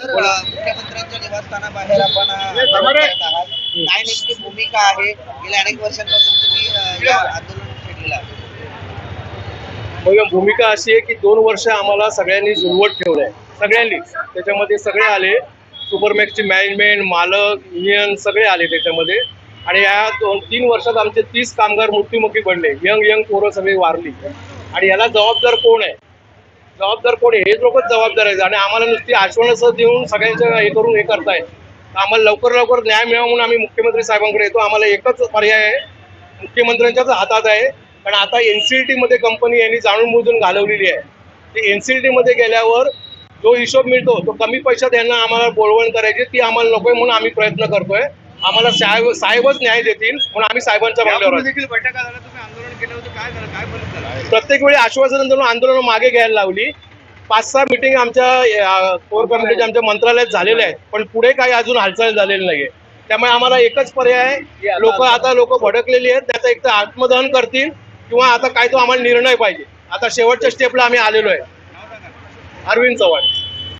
मुख्यमंत्र्यांच्या निवासस्थानाबाहेर आपण. काय नेमकी भूमिका आहे. गेल्या अनेक वर्षांपासून तुम्ही आंदोलन छेडलेलं आहे मग भूमिका अशी आहे की दोन वर्ष आम्हाला सगळ्यांनी जुळवत ठेवलं आहे. सगळ्यांनीच त्याच्यामध्ये सगळे आले. सुपरमॅक्सचे मॅनेजमेंट मालक युनियन सगळे आले त्याच्यामध्ये. आणि या दोन तीन वर्षात आमचे तीस कामगार मृत्युमुखी पडले यंग यंग पोरं सगळी वारली. आणि याला जबाबदार कोण आहे? जबाबदार कोण आहे? हेच लोकच जबाबदार आहेत. आणि आम्हाला नुसती आश्वासनं देऊन सगळ्यांचं हे करून हे करतायत आम्हाला लवकर लवकर न्याय मिळावा म्हणून आम्ही मुख्यमंत्री साहेबांकडे येतो. आम्हाला एकच पर्याय आहे. मुख्यमंत्र्यांच्याच हातात आहे. कारण आता एन सी ई मध्ये कंपनी यांनी जाणून बुजून घालवलेली आहे. ती एन सी ई मध्ये गेल्यावर जो हिशोब मिळतो तो कमी पैशात यांना आम्हाला बोलवण करायची ती आम्हाला नकोय म्हणून आम्ही प्रयत्न करतोय. आम्हाला साहेब साहेबच न्याय देतील म्हणून आम्ही साहेबांच्या मागण्यावर आहोत. देखील बैठका झाल्या तुम्ही आंदोलन केलं होतं काय झालं काय झालं? प्रत्येक वेळी आश्वासन देऊन आंदोलन मागे घ्यायला लावली. पाच सहा मिटिंग आमच्या कोर कमिटीच्या आमच्या मंत्रालयात झालेल्या आहेत. पण पुढे काही अजून हालचाल झालेली नाहीये. त्यामुळे आम्हाला एकच पर्याय लोक आता लोक भडकलेली आहेत. त्याचं एक तर आत्मदहन करतील किंवा आता काय तो आम्हाला निर्णय पाहिजे. आता शेवटच्या स्टेपला आम्ही आलेलो आहे. अरविंद चव्हाण.